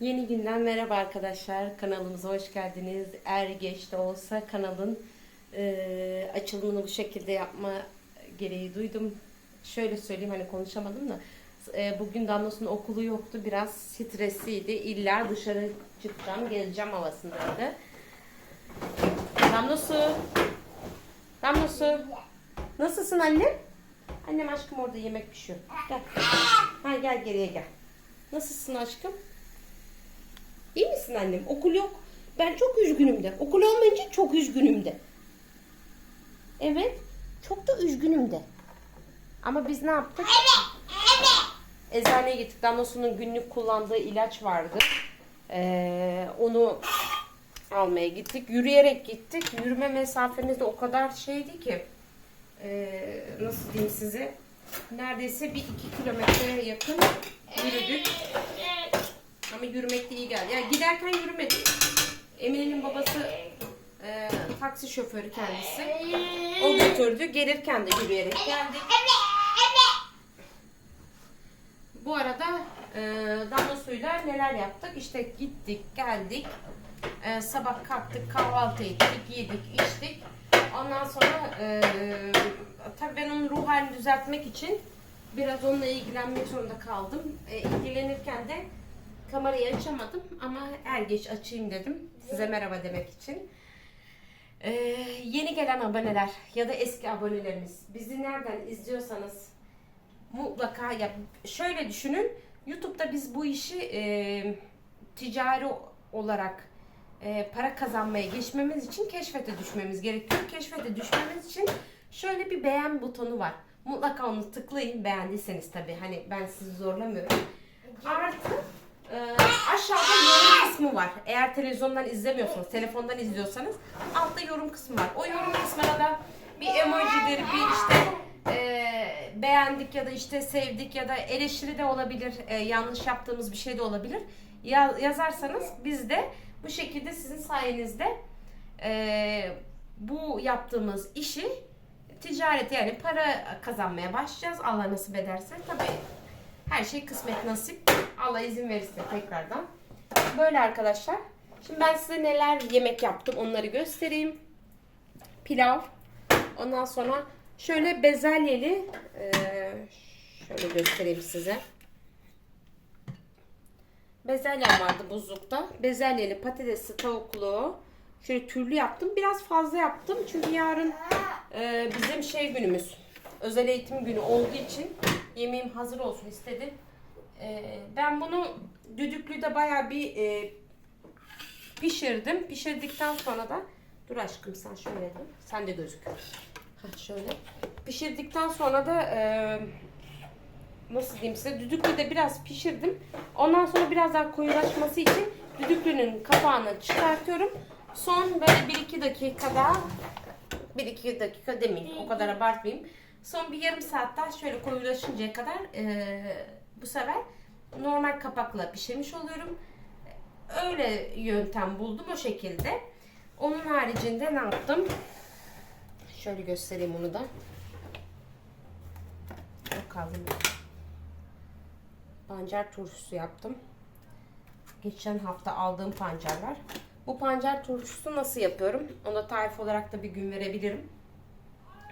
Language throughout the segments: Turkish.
Yeni günden merhaba arkadaşlar. Kanalımıza hoş geldiniz. Er geç de olsa kanalın e, açılımını bu şekilde yapma gereği duydum. Şöyle söyleyeyim hani konuşamadım da e, bugün Damla'sının okulu yoktu. Biraz stresliydi. İlla dışarı çıkacağım, geleceğim havasındaydı. Damlası. Damlası. Nasılsın annem? Annem aşkım orada yemek pişiyor. Gel. Ha gel geriye gel. Nasılsın aşkım? İyi misin annem? Okul yok. Ben çok üzgünüm de. Okul olmayınca çok üzgünüm de. Evet. Çok da üzgünüm de. Ama biz ne yaptık? Eczaneye gittik. Damlasu'nun günlük kullandığı ilaç vardı. Ee, onu almaya gittik. Yürüyerek gittik. Yürüme mesafemiz de o kadar şeydi ki. ee, nasıl diyeyim size? Neredeyse bir iki kilometreye yakın yürüdük. Ama yürümek de iyi geldi. Yani giderken yürümedik. Emine'nin babası e, taksi şoförü kendisi. O götürdü. Gelirken de yürüyerek geldik. Bu arada e, damla suyla neler yaptık? İşte gittik, geldik. E, sabah kalktık, kahvaltı ettik, yedik, içtik. Ondan sonra e, tabii ben onun ruh halini düzeltmek için biraz onunla ilgilenmek zorunda kaldım. E, ilgilenirken de kamerayı açamadım ama er geç açayım dedim. Size merhaba demek için. Ee, yeni gelen aboneler ya da eski abonelerimiz bizi nereden izliyorsanız mutlaka yap. Şöyle düşünün. YouTube'da biz bu işi e, ticari olarak e, para kazanmaya geçmemiz için keşfete düşmemiz gerekiyor. Keşfete düşmemiz için şöyle bir beğen butonu var. Mutlaka onu tıklayın beğendiyseniz tabii. Hani ben sizi zorlamıyorum. Artı e, aşağıda yorum kısmı var. Eğer televizyondan izlemiyorsanız, telefondan izliyorsanız altta yorum kısmı var. O yorum kısmına da bir emojidir, bir işte e, beğendik ya da işte sevdik ya da eleştiri de olabilir, e, yanlış yaptığımız bir şey de olabilir. Ya, yazarsanız biz de bu şekilde sizin sayenizde e, bu yaptığımız işi ticaret yani para kazanmaya başlayacağız. Allah nasip ederse. Tabii her şey kısmet nasip. Allah izin verirse tekrardan. Böyle arkadaşlar. Şimdi ben size neler yemek yaptım onları göstereyim. Pilav. Ondan sonra şöyle bezelyeli eee, şöyle göstereyim size. Bezelyem vardı buzlukta. Bezelyeli patatesli tavuklu. Şöyle türlü yaptım. Biraz fazla yaptım. Çünkü yarın eee, bizim şey günümüz. Özel eğitim günü olduğu için yemeğim hazır olsun istedim. Eee, ben bunu düdüklüde bayağı bir eee, pişirdim. Pişirdikten sonra da dur aşkım sen şöyle dur. Sen de gözük. Ha şöyle. Pişirdikten sonra da eee, nasıl diyeyim size düdüklüde biraz pişirdim. Ondan sonra biraz daha koyulaşması için düdüklünün kapağını çıkartıyorum. Son böyle 1-2 dakika daha 1-2 dakika demeyeyim o kadar abartmayayım. Son bir yarım saat daha şöyle koyulaşıncaya kadar eee, bu sefer normal kapakla pişirmiş oluyorum. Öyle yöntem buldum o şekilde. Onun haricinde ne yaptım? Şöyle göstereyim onu da. Yok kaldım. Pancar turşusu yaptım. Geçen hafta aldığım pancarlar. Bu pancar turşusu nasıl yapıyorum? Ona tarif olarak da bir gün verebilirim.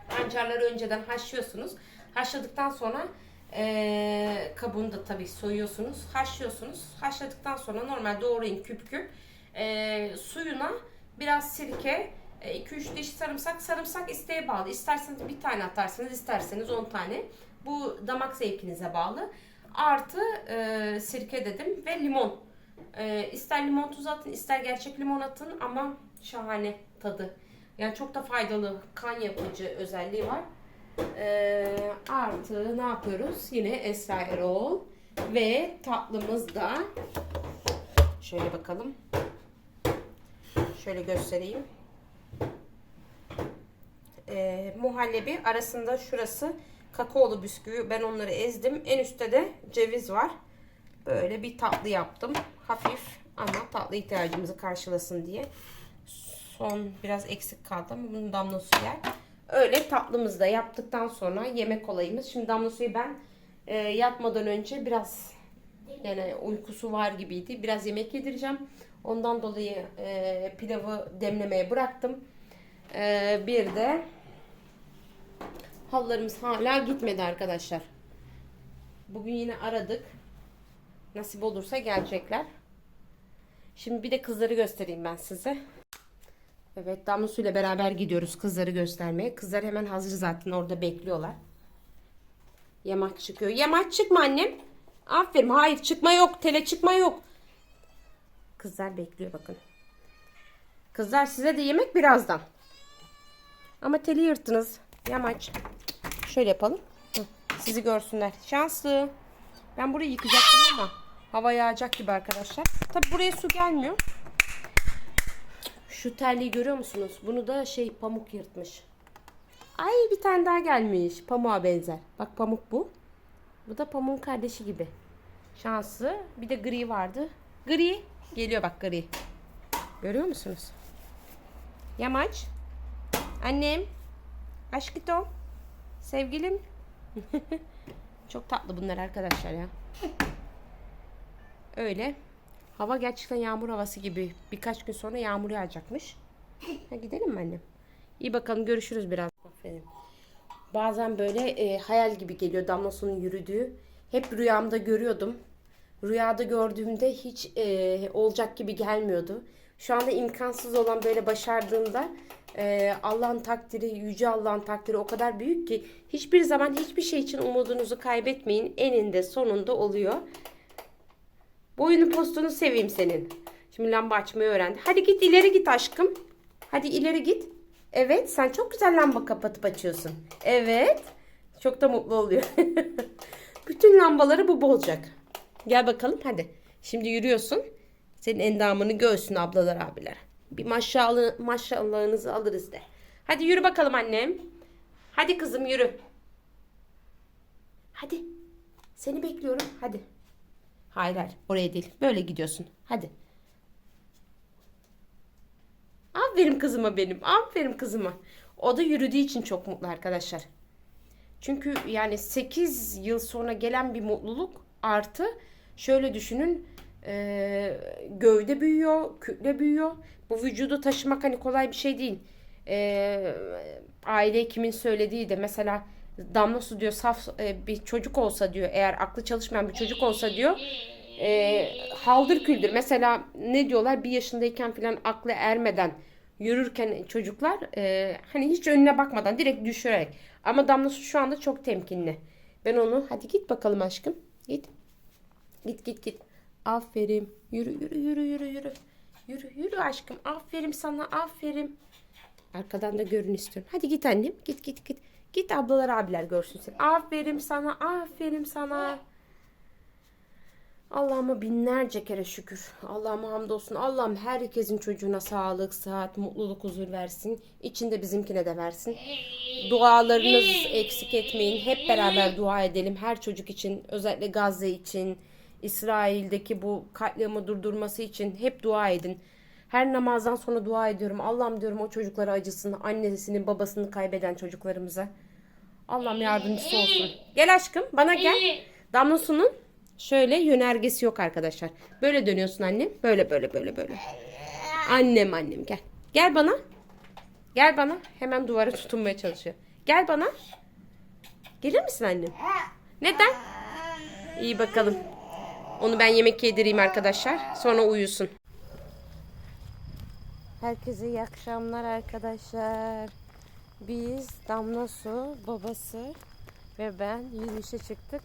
Pancarları önceden haşlıyorsunuz. Haşladıktan sonra eee kabuğunu da tabii soyuyorsunuz. Haşlıyorsunuz. Haşladıktan sonra normal doğrayın küp küp. Eee, suyuna biraz sirke, 2-3 diş sarımsak. Sarımsak isteğe bağlı. İsterseniz bir tane atarsınız, isterseniz 10 tane. Bu damak zevkinize bağlı. Artı eee, sirke dedim ve limon. Eee ister limon tuzu atın, ister gerçek limon atın ama şahane tadı. Yani çok da faydalı kan yapıcı özelliği var. Ee, artı ne yapıyoruz? Yine Esra Erol ve tatlımız da şöyle bakalım. Şöyle göstereyim. Ee, muhallebi arasında şurası kakaolu bisküvi. Ben onları ezdim. En üstte de ceviz var. Böyle bir tatlı yaptım. Hafif ama tatlı ihtiyacımızı karşılasın diye. Son biraz eksik kaldı ama bunun damla suyu yer. Öyle tatlımızı da yaptıktan sonra yemek olayımız. Şimdi damla suyu ben e, yatmadan önce biraz Yani uykusu var gibiydi. Biraz yemek yedireceğim. Ondan dolayı e, pilavı demlemeye bıraktım. E, bir de hallarımız hala gitmedi arkadaşlar. Bugün yine aradık. Nasip olursa gelecekler. Şimdi bir de kızları göstereyim ben size. Evet Damla Su ile beraber gidiyoruz kızları göstermeye. Kızlar hemen hazır zaten orada bekliyorlar. Yamaç çıkıyor. Yamaç çıkma annem. Aferin. Hayır çıkma yok. Tele çıkma yok. Kızlar bekliyor bakın. Kızlar size de yemek birazdan. Ama teli yırttınız. Yamaç. Şöyle yapalım. Sizi görsünler. Şanslı. Ben burayı yıkacaktım ama hava yağacak gibi arkadaşlar. Tabi buraya su gelmiyor. Şu terliği görüyor musunuz? Bunu da şey pamuk yırtmış. Ay bir tane daha gelmiş. Pamuğa benzer. Bak pamuk bu. Bu da pamuğun kardeşi gibi. Şanslı. Bir de gri vardı. Gri. Geliyor bak gri. Görüyor musunuz? Yamaç. Annem. Aşkito. Sevgilim. Çok tatlı bunlar arkadaşlar ya. Öyle. Hava gerçekten yağmur havası gibi. Birkaç gün sonra yağmur yağacakmış. Ha, gidelim mi annem? İyi bakalım görüşürüz biraz. Aferin. Bazen böyle e, hayal gibi geliyor Damla Su'nun yürüdüğü. Hep rüyamda görüyordum. Rüyada gördüğümde hiç e, olacak gibi gelmiyordu. Şu anda imkansız olan böyle başardığımda e, Allah'ın takdiri, yüce Allah'ın takdiri o kadar büyük ki hiçbir zaman hiçbir şey için umudunuzu kaybetmeyin. Eninde sonunda oluyor. Boyunu postunu seveyim senin. Şimdi lamba açmayı öğrendi. Hadi git ileri git aşkım. Hadi ileri git. Evet sen çok güzel lamba kapatıp açıyorsun. Evet. Çok da mutlu oluyor. Bütün lambaları bu bozacak. Gel bakalım hadi. Şimdi yürüyorsun. Senin endamını görsün ablalar abiler. Bir maşallah, maşallahınızı alırız de. Hadi yürü bakalım annem. Hadi kızım yürü. Hadi. Seni bekliyorum. Hadi. Hayır hayır oraya değil. Böyle gidiyorsun. Hadi. Aferin kızıma benim. Aferin kızıma. O da yürüdüğü için çok mutlu arkadaşlar. Çünkü yani 8 yıl sonra gelen bir mutluluk artı şöyle düşünün e, gövde büyüyor, kütle büyüyor. Bu vücudu taşımak hani kolay bir şey değil. E, aile hekimin söylediği de mesela Damla Su diyor saf e, bir çocuk olsa diyor eğer aklı çalışmayan bir çocuk olsa diyor e, haldır küldür. Mesela ne diyorlar bir yaşındayken falan aklı ermeden yürürken çocuklar e, hani hiç önüne bakmadan direkt düşürerek. Ama Damla Su şu anda çok temkinli. Ben onu hadi git bakalım aşkım. Git. Git git git. Aferin. Yürü yürü yürü yürü yürü. Yürü yürü aşkım. Aferin sana aferin. Arkadan da görün istiyorum. Hadi git annem. Git git git. Git ablalar abiler görsün seni. Aferin sana. Aferin sana. Allah'ıma binlerce kere şükür. Allah'ıma hamdolsun. Allah'ım herkesin çocuğuna sağlık, sıhhat, mutluluk, huzur versin. İçinde bizimkine de versin. Dualarınız eksik etmeyin. Hep beraber dua edelim. Her çocuk için, özellikle Gazze için, İsrail'deki bu katliamı durdurması için hep dua edin. Her namazdan sonra dua ediyorum. Allah'ım diyorum o çocuklara acısın. Annesini, babasını kaybeden çocuklarımıza. Allah'ım yardımcısı olsun. Gel aşkım bana gel. Damla Su'nun şöyle yönergesi yok arkadaşlar. Böyle dönüyorsun annem. Böyle böyle böyle böyle. Annem annem gel. Gel bana. Gel bana. Hemen duvara tutunmaya çalışıyor. Gel bana. Gelir misin annem? Neden? İyi bakalım. Onu ben yemek yedireyim arkadaşlar. Sonra uyusun. Herkese iyi akşamlar arkadaşlar. Biz Damla Su, babası ve ben yürüyüşe çıktık.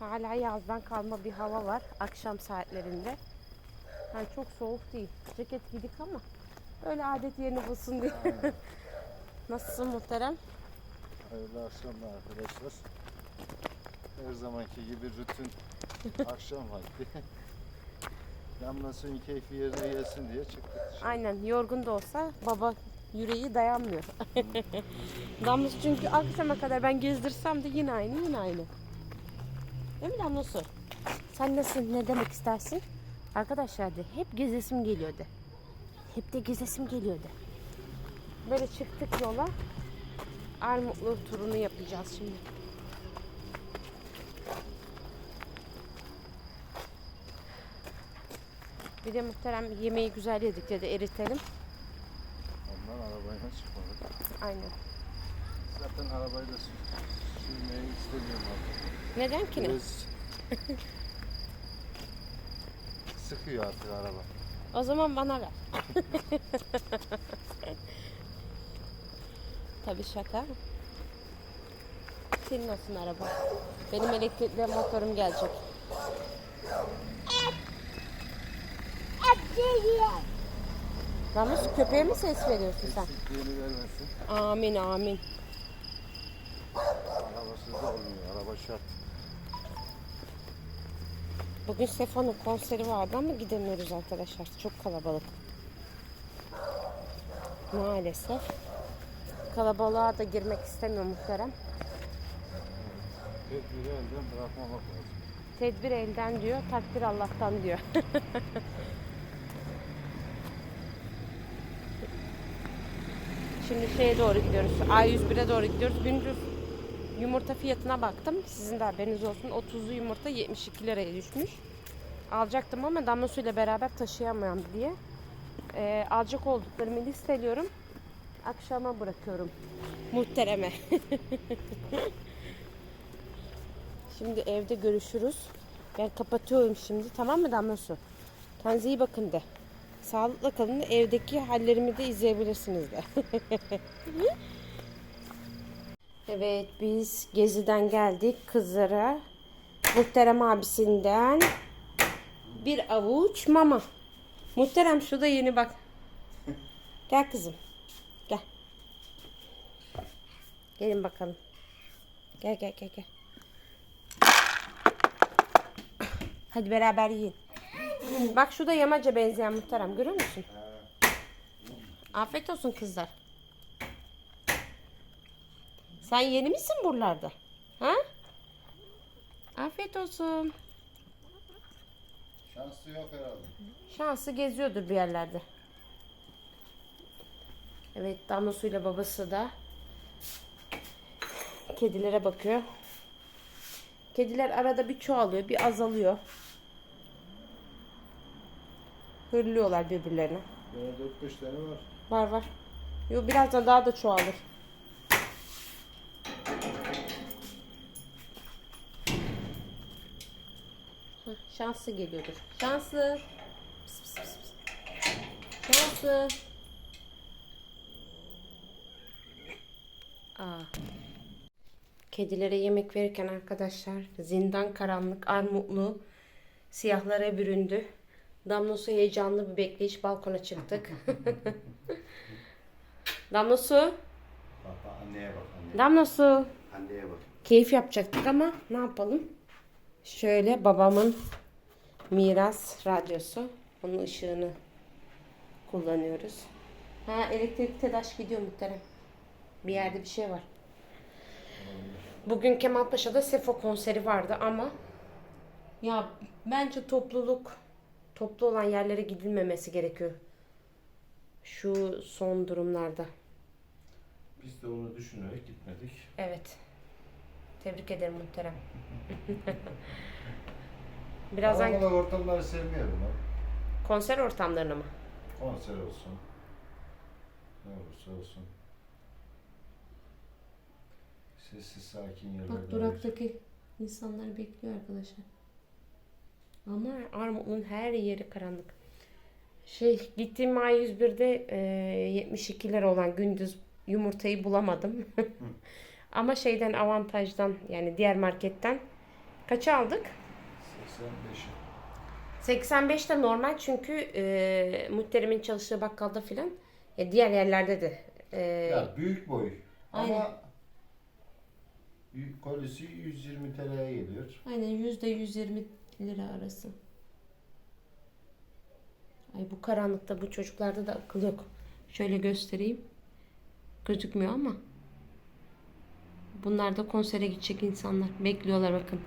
Hala yazdan kalma bir hava var akşam saatlerinde. Yani çok soğuk değil. Ceket giydik ama öyle adet yerini bulsun diye. Nasılsın muhterem? Hayırlı akşamlar arkadaşlar. Her zamanki gibi rutin akşam vakti. Damla suyun keyfi yerine gelsin diye çıktık. Aynen yorgun da olsa baba yüreği dayanmıyor. Damla Su çünkü akşama kadar ben gezdirsem de yine aynı yine aynı. Değil mi Damla Su? Sen nasıl ne demek istersin? Arkadaşlar de hep gezesim geliyordu. Hep de gezesim geliyordu. Böyle çıktık yola. Armutlu turunu yapacağız şimdi. Bir de muhterem yemeği güzel yedik dedi eritelim. Aynen. Zaten arabayı da sür- sürmeyi istemiyorum artık. Neden ki ne? Biraz sıkıyor artık araba. O zaman bana ver. Tabii şaka. Senin olsun araba. Benim elektrikli motorum gelecek. Ramus köpeğe mi ses veriyorsun sen? Vermesin. Amin amin. Arabasız da olmuyor. Araba şart. Bugün Stefano konseri vardı ama gidemiyoruz arkadaşlar. Çok kalabalık. Maalesef. Kalabalığa da girmek istemiyor muhterem. Tedbiri elden bırakmamak lazım. Tedbir elden diyor, takdir Allah'tan diyor. Şimdi şeye doğru gidiyoruz. A101'e doğru gidiyoruz. Gündüz yumurta fiyatına baktım. Sizin de haberiniz olsun. 30'lu yumurta 72 liraya düşmüş. Alacaktım ama damla suyla beraber taşıyamam diye. Ee, alacak olduklarımı listeliyorum. Akşama bırakıyorum. Muhtereme. Şimdi evde görüşürüz. Ben kapatıyorum şimdi. Tamam mı Damla Su? Kendinize iyi bakın de. Sağlıkla kalın. de, Evdeki hallerimi de izleyebilirsiniz de. evet biz geziden geldik. Kızlara Muhterem abisinden bir avuç mama. Muhterem şu da yeni bak. Gel kızım. Gel. Gelin bakalım. Gel gel gel gel. Hadi beraber yiyin. Bak şu da yamaca benzeyen muhterem görüyor musun? Afiyet olsun kızlar. Sen yeni misin buralarda? Ha? Afiyet olsun. Şansı yok herhalde. Şansı geziyordur bir yerlerde. Evet Damla suyla babası da kedilere bakıyor. Kediler arada bir çoğalıyor, bir azalıyor. Hırlıyorlar birbirlerine. Böyle 4-5 tane var. Var var. Yo birazdan daha da çoğalır. Heh, şanslı geliyordur. Şanslı. Pıs, pıs, pıs, pıs. Şanslı. Aa. Kedilere yemek verirken arkadaşlar zindan karanlık, armutlu, siyahlara büründü. Damla su heyecanlı bir bekleyiş balkona çıktık. Damla su, Bak anneye bak anneye. damla su. Anneye bak. Keyif yapacaktık ama ne yapalım? Şöyle babamın miras radyosu. Onun ışığını kullanıyoruz. Ha elektrik tedaş gidiyor muhterem. Bir yerde bir şey var. Bugün Kemalpaşa'da Sefo konseri vardı ama ya bence topluluk toplu olan yerlere gidilmemesi gerekiyor. Şu son durumlarda. Biz de onu düşünerek gitmedik. Evet. Tebrik ederim muhterem. Birazdan Kalabalık ortamları sevmiyorum ben. konser ortamlarına mı? Konser olsun. Ne olursa olsun. Sessiz sakin yerlerde. Bak duraktaki insanlar bekliyor arkadaşlar. Ama Armutlu'nun her yeri karanlık. Şey gittiğim A101'de e, 72 lira olan gündüz yumurtayı bulamadım. Ama şeyden avantajdan yani diğer marketten kaça aldık? 85'i. 85 de normal çünkü e, muhterimin çalıştığı bakkalda filan ya diğer yerlerde de e, Ya büyük boy. Aynen. Ama kolisi 120 TL'ye geliyor. Aynen yüzde 120 lira arası. Ay bu karanlıkta bu çocuklarda da akıl yok. Şöyle göstereyim. Gözükmüyor ama. Bunlar da konsere gidecek insanlar. Bekliyorlar bakın.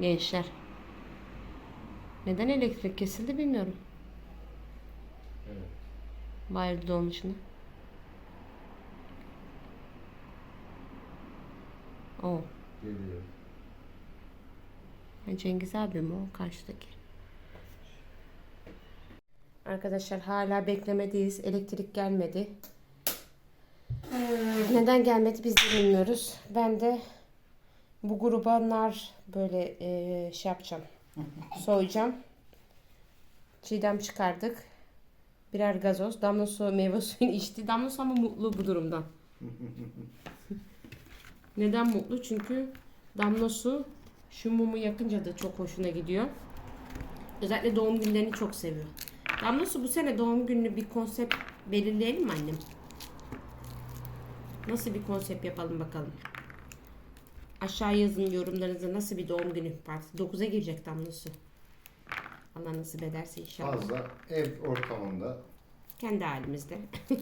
Gençler. Neden elektrik kesildi bilmiyorum. Evet. Bayır dolmuşuna. Oo. Geliyor. Cengiz abi mi o karşıdaki? Arkadaşlar hala beklemedeyiz. Elektrik gelmedi. Neden gelmedi biz de bilmiyoruz. Ben de bu gruba nar böyle e, şey yapacağım. Soyacağım. Çiğdem çıkardık. Birer gazoz. Damla su meyve suyunu içti. Damla su ama mutlu bu durumdan. Neden mutlu? Çünkü damla su şu mumu yakınca da çok hoşuna gidiyor. Özellikle doğum günlerini çok seviyor. Damla su bu sene doğum gününü bir konsept belirleyelim mi annem? Nasıl bir konsept yapalım bakalım. Aşağı yazın yorumlarınızda nasıl bir doğum günü partisi. 9'a girecek Damla su. Allah nasip ederse inşallah. Fazla ev ortamında. Kendi halimizde.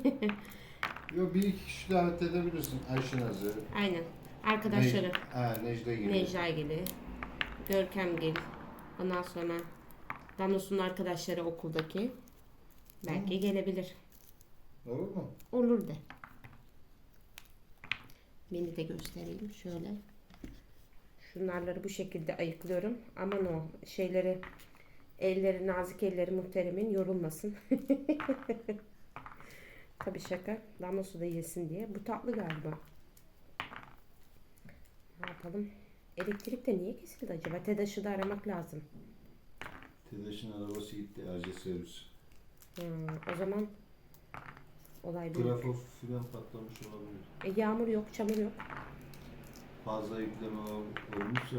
Yo bir iki kişi davet edebilirsin. Ayşe Nazır. Aynen. Arkadaşları. Ne- ha, Necde gibi. Necla Gili, Görkem Gil, ondan sonra Damlasu'nun arkadaşları okuldaki. Belki gelebilir. Olur mu? Olur de. Beni de göstereyim şöyle. Şunlarları bu şekilde ayıklıyorum. Aman o şeyleri elleri nazik elleri muhteremin yorulmasın. Tabii şaka. Damla su da yesin diye. Bu tatlı galiba. Ne yapalım? Elektrik de niye kesildi acaba? TEDAŞ'ı da aramak lazım. Tedaş'ın arabası gitti acil servis. Hmm, o zaman olay büyük. Trafo filan patlamış olabilir. E, yağmur yok, çamur yok. Fazla yükleme ol- olmuşsa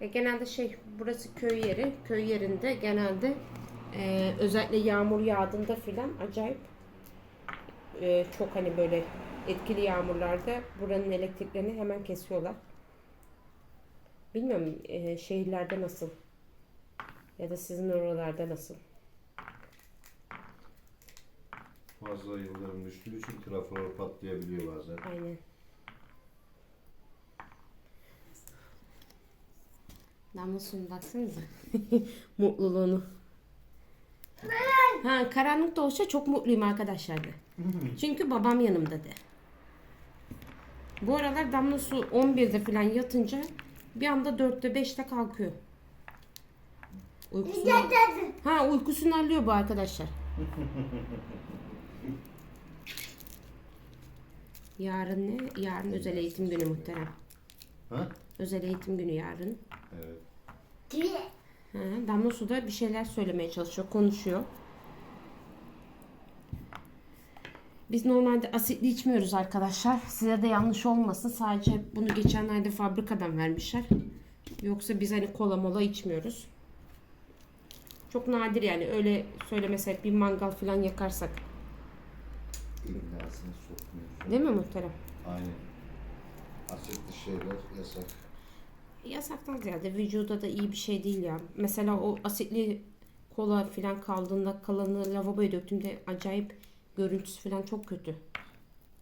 E, genelde şey burası köy yeri. Köy yerinde genelde e, özellikle yağmur yağdığında filan acayip e, çok hani böyle etkili yağmurlarda buranın elektriklerini hemen kesiyorlar. Bilmiyorum e, şehirlerde nasıl ya da sizin oralarda nasıl. fazla yıldırım düştüğü için trafolar patlayabiliyor bazen. Aynen. Damlasının baksanıza. Mutluluğunu. Ha, karanlık da olsa çok mutluyum arkadaşlar de. Çünkü babam yanımda de. Bu aralar damla su 11'de falan yatınca bir anda 4'te 5'te kalkıyor. Uykusunu, ha uykusunu alıyor bu arkadaşlar. Yarın ne? Yarın özel eğitim günü muhterem. Ha? Özel eğitim günü yarın. Evet. Ha, Damla Su da bir şeyler söylemeye çalışıyor, konuşuyor. Biz normalde asitli içmiyoruz arkadaşlar. Size de yanlış olmasın. Sadece bunu geçenlerde fabrikadan vermişler. Yoksa biz hani kola mola içmiyoruz. Çok nadir yani öyle söylemesek bir mangal falan yakarsak. İlin ağzını sokmuyorsun. Değil mi muhterem? Aynen. Asitli şeyler yasak. Yasaktan ziyade vücuda da iyi bir şey değil ya. Mesela o asitli kola falan kaldığında kalanı lavaboya döktüğümde acayip görüntüsü falan çok kötü.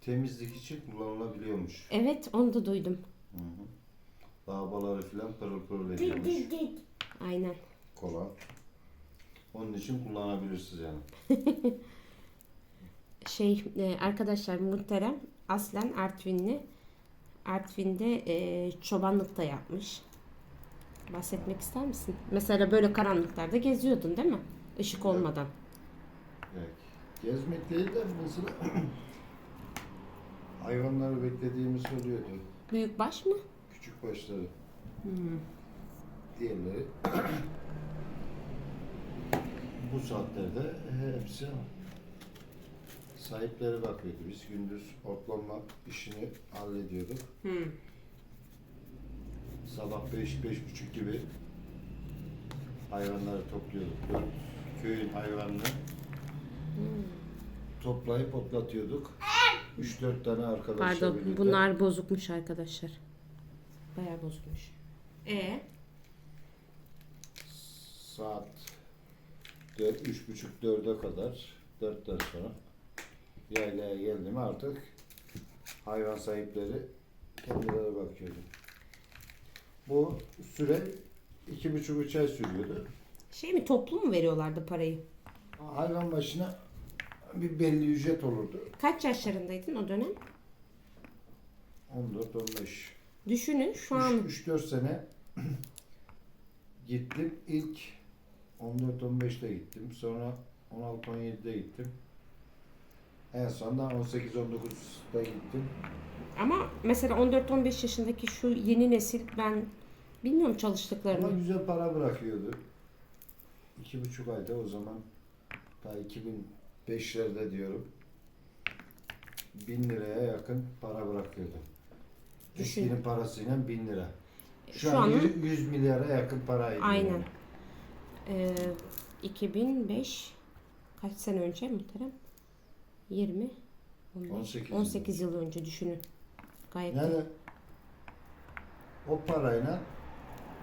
Temizlik için kullanılabiliyormuş. Evet onu da duydum. Hı hı. Lavaboları filan pırıl pırıl ediyormuş. Aynen. Kola. Onun için kullanabilirsiniz yani. Şey e, arkadaşlar muhterem aslen Artvinli. Artvin'de e, çobanlık da yapmış. Bahsetmek ister misin? Mesela böyle karanlıklarda geziyordun değil mi? Işık olmadan. Evet. Gezmek değil de mesela hayvanları beklediğimiz oluyordu. Büyük baş mı? Küçük başları. Hmm. Diğerleri bu saatlerde hepsi sahipleri bakıyordu. Biz gündüz otlama işini hallediyorduk. Hmm. Sabah beş, beş buçuk gibi hayvanları topluyorduk. Dört köyün hayvanını toplayıp otlatıyorduk. Üç dört tane arkadaşla Pardon birlikte. bunlar bozukmuş arkadaşlar. Bayağı bozukmuş. E saat dört, üç buçuk dörde kadar dörtten sonra yaylaya geldi mi artık hayvan sahipleri kendileri bakıyordu. Bu süre iki buçuk üç ay sürüyordu. şey mi toplu mu veriyorlardı parayı? Hayvan başına bir belli ücret olurdu. Kaç yaşlarındaydın o dönem? 14-15. Düşünün şu an 3-4 sene gittim. İlk 14-15'te gittim. Sonra 16-17'de gittim. En sonunda 18-19'da gittim. Ama mesela 14-15 yaşındaki şu yeni nesil ben bilmiyorum çalıştıklarını. Ama güzel para bırakıyordu. İki buçuk ayda o zaman daha 2000 5'lerde diyorum. 1000 liraya yakın para bırakıyordu. Düşün. Eskinin parasıyla 1000 lira. Şu, Şu an, 100, milyara yakın para ediyor. Aynen. Ee, 2005 kaç sene önce muhterem? 20 15, 18, 18 yıl önce düşünün. Gayet yani de. o parayla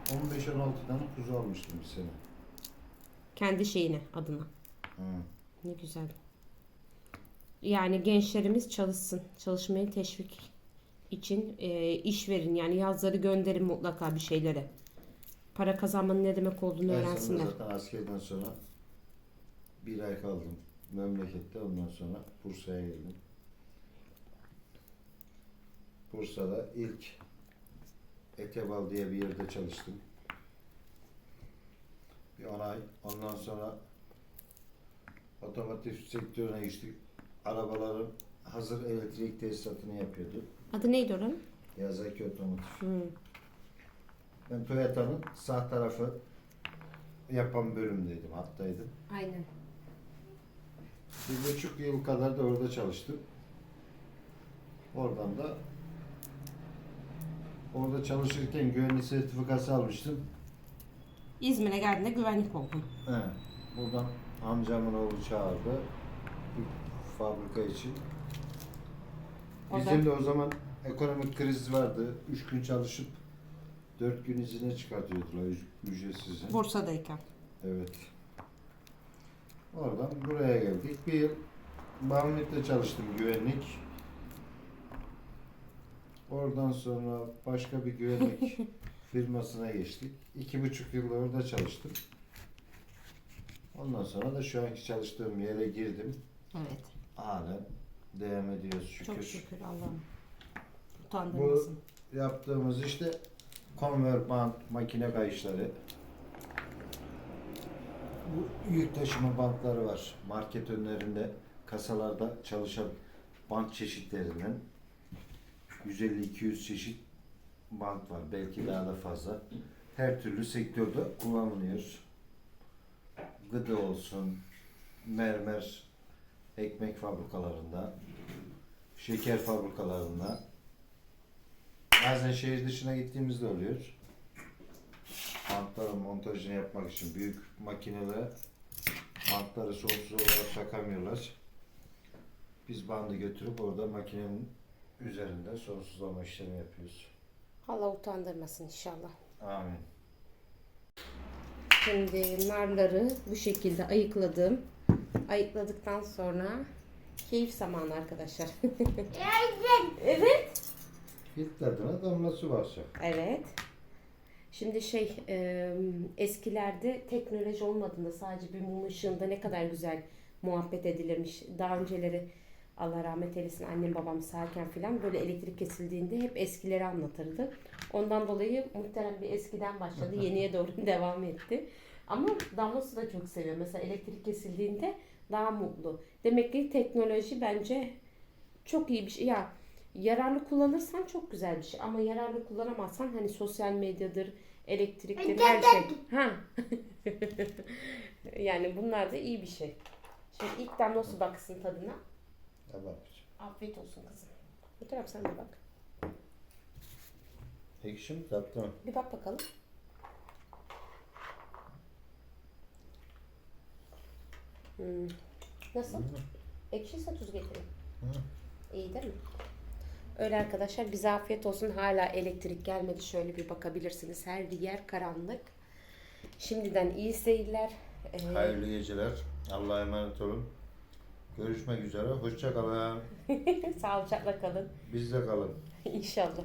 15-16 tane kuzu almıştım bir sene. Kendi şeyine adına. Hı. Ne güzel. Yani gençlerimiz çalışsın. Çalışmayı teşvik için e, iş verin. Yani yazları gönderin mutlaka bir şeylere. Para kazanmanın ne demek olduğunu En sonunda öğrensinler. zaten askerden sonra bir ay kaldım memlekette. Ondan sonra Bursa'ya geldim. Bursa'da ilk Etebal diye bir yerde çalıştım. Bir 10 ay. Ondan sonra otomotiv sektörüne geçtik. Arabaların hazır elektrik tesisatını yapıyordu. Adı neydi oranın? Yazaki Otomotiv. Hmm. Ben Toyota'nın sağ tarafı yapan bölümdeydim, hattaydım. Aynen. Bir buçuk yıl kadar da orada çalıştım. Oradan da orada çalışırken güvenlik sertifikası almıştım. İzmir'e geldiğinde güvenlik oldun. He. Buradan amcamın oğlu çağırdı. Bir fabrika için. Bizim de o zaman ekonomik kriz vardı. Üç gün çalışıp dört gün izine çıkartıyordular üc- ücretsiz. Bursa'dayken. Evet. Oradan buraya geldik. Bir yıl Barnet'te çalıştım güvenlik. Oradan sonra başka bir güvenlik firmasına geçtik. İki buçuk yıl orada çalıştım. Ondan sonra da şu anki çalıştığım yere girdim. Evet. Halen devam ediyoruz şükür. Çok şükür Allah'ım. Utandırmasın. Yaptığımız işte konver bant, makine kayışları. Bu yük taşıma bantları var. Market önlerinde kasalarda çalışan bant çeşitlerinden 150-200 çeşit bant var. Belki daha da fazla. Her türlü sektörde kullanılıyor. Gıda olsun, mermer, ekmek fabrikalarında, şeker fabrikalarında, Bazen şehir dışına gittiğimizde oluyor. Bantların montajını yapmak için büyük makinelere bantları sonsuz olarak takamıyorlar. Biz bandı götürüp orada makinenin üzerinde sonsuzlama işlemi yapıyoruz. Allah utandırmasın inşallah. Amin. Şimdi narları bu şekilde ayıkladım. Ayıkladıktan sonra keyif zamanı arkadaşlar. evet. İlk tadına damla su basacak. Evet. Şimdi şey e, eskilerde teknoloji olmadığında sadece bir mum ışığında ne kadar güzel muhabbet edilirmiş. Daha önceleri Allah rahmet eylesin annem babam sağken filan böyle elektrik kesildiğinde hep eskileri anlatırdı. Ondan dolayı muhterem bir eskiden başladı yeniye doğru devam etti. Ama Damlası da çok seviyor. Mesela elektrik kesildiğinde daha mutlu. Demek ki teknoloji bence çok iyi bir şey. Ya yararlı kullanırsan çok güzel bir şey ama yararlı kullanamazsan hani sosyal medyadır, elektriktir, her şey. Ha. yani bunlar da iyi bir şey. Şimdi ilk damlası baksın tadına. Tamam. Afiyet olsun kızım. Bu taraf sen de bak. Ekşi mi tatlı mı? Bir bak bakalım. Hmm. Nasıl? Ekşiyse tuz getireyim. Hı. İyi değil mi? Öyle arkadaşlar bize afiyet olsun. Hala elektrik gelmedi. Şöyle bir bakabilirsiniz. Her yer karanlık. Şimdiden iyi seyirler. Ee, Hayırlı geceler. Allah'a emanet olun. Görüşmek üzere. Hoşça kalın. sağlıcakla kalın. Bizde kalın. İnşallah.